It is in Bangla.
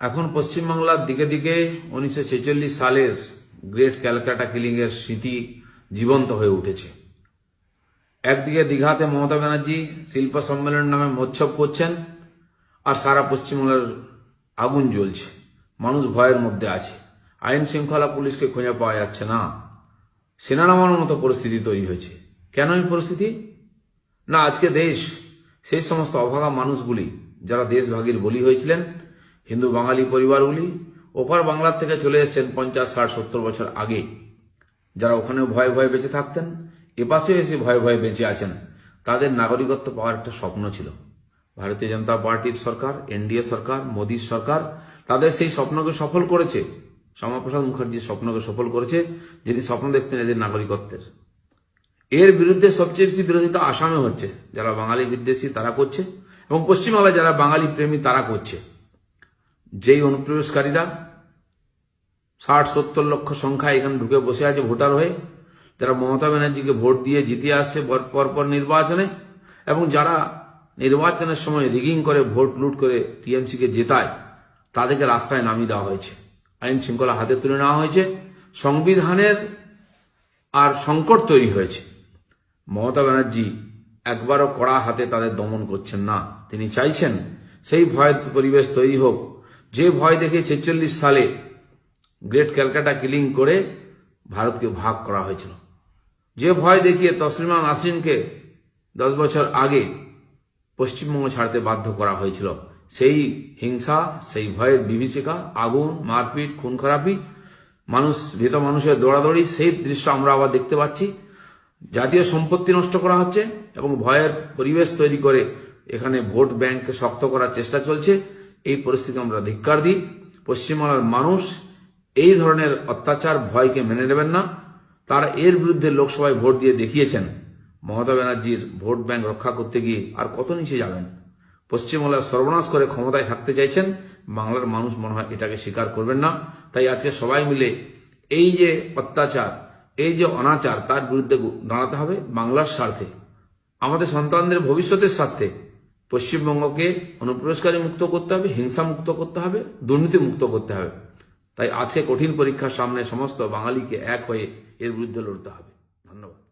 এখন পশ্চিমবাংলার দিকে দিকে উনিশশো ছেচল্লিশ সালের গ্রেট ক্যালকাটা কিলিং এর স্মৃতি জীবন্ত হয়ে উঠেছে। একদিকে দীঘাতে মমতা ব্যানার্জি শিল্প সম্মেলন নামে মোৎসব করছেন আর সারা পশ্চিমবাংলার আগুন জ্বলছে। মানুষ ভয়ের মধ্যে আছে। আইন শৃঙ্খলা পুলিশকে খুঁজে পাওয়া যাচ্ছে না। সেনা নামানোর মতো পরিস্থিতি তৈরি হয়েছে। কেন এই পরিস্থিতি? না, আজকে দেশ, সেই সমস্ত অভাগা মানুষগুলি যারা দেশভাগীর বলি হয়েছিলেন হিন্দু বাঙালি পরিবারগুলি ওপার বাংলার থেকে চলে এসেছেন পঞ্চাশ, ষাট, সত্তর বছর আগে। যারা ওখানেও ভয়ে ভয়ে বেঁচে থাকতেন এপাশে এসে ভয়ে ভয়ে বেঁচে আছেন, তাদের নাগরিকত্ব পাওয়ার একটা স্বপ্ন ছিল। ভারতীয় জনতা পার্টির সরকার, এনডিএ সরকার, মোদীর সরকার, তাদের সেই স্বপ্নকে সফল করেছে। শ্যামাপ্রসাদ মুখার্জির স্বপ্নকে সফল করেছে, যিনি স্বপ্ন দেখতেন এদের নাগরিকত্বের। এর বিরুদ্ধে সবচেয়ে বেশি বিরোধিতা আসামে হচ্ছে। যারা বাঙালি বিদ্বেষী তারা করছে, এবং পশ্চিমবাংলায় যারা বাঙালি প্রেমী তারা করছে। যেই অনুপ্রবেশকারীরা ষাট, সত্তর লক্ষ সংখ্যা এখানে ঢুকে বসে আছে ভোটার হয়ে, যারা মমতা ব্যানার্জিকে ভোট দিয়ে জিতে আসছে পর- পরপর নির্বাচনে, এবং যারা নির্বাচনের সময় রিগিং করে ভোট লুট করে টিএমসিকে জেতায়, তাদেরকে রাস্তায় নামিয়ে দেওয়া হয়েছে। আইন শৃঙ্খলা হাতে তুলে নেওয়া হয়েছে। সংবিধানের আর সংকট তৈরি হয়েছে। মমতা ব্যানার্জি একবারও কড়া হাতে তাদের দমন করছেন না। তিনি চাইছেন সেই ভয় পরিবেশ তৈরি হোক যে ভয় দেখে ছেচল্লিশ সালে গ্রেট ক্যালকাটা কিলিং করে ভারতকে ভাগ করা হয়েছিল। যে ভয় দেখিয়ে তসলিমা নাসরিনকে দশ বছর আগে পশ্চিমবঙ্গ ছাড়তে বাধ্য করা হয়েছিল। সেই হিংসা, সেই ভয়ের বিভীষিকা, আগুন, মারপিট খুন খারাপি মানুষ, ভীত মানুষের দৌড়াদৌড়ি, সেই দৃশ্য আমরা আবার দেখতে পাচ্ছি। জাতীয় সম্পত্তি নষ্ট করা হচ্ছে এবং ভয়ের পরিবেশ তৈরি করে এখানে ভোট ব্যাংককে শক্ত করার চেষ্টা চলছে। এই পরিস্থিতি আমরা ধিক্কার দিই। পশ্চিমবাংলার মানুষ এই ধরনের অত্যাচার ভয়কে মেনে নেবেন না। তারা এর বিরুদ্ধে লোকসভায় ভোট দিয়ে দেখিয়েছেন। মমতা ব্যানার্জির ভোট ব্যাংক রক্ষা করতে গিয়ে আর কত নিচে যাবেন? পশ্চিমবাংলার সর্বনাশ করে ক্ষমতায় থাকতে চাইছেন। বাংলার মানুষ মনে হয় এটাকে স্বীকার করবেন না। তাই আজকে সবাই মিলে এই যে অত্যাচার, এই যে অনাচার, তার বিরুদ্ধে দাঁড়াতে হবে বাংলার স্বার্থে। আমাদের সন্তানদের ভবিষ্যতের স্বার্থে। পশ্চিমবঙ্গকে অনুপ্রবেশকারী মুক্ত করতে হবে, হিংসা মুক্ত করতে হবে, দুর্নীতি মুক্ত করতে হবে। তাই আজকে কঠিন পরীক্ষার সামনে সমস্ত বাঙালিকে এক হয়ে এর বিরুদ্ধে লড়তে হবে। ধন্যবাদ।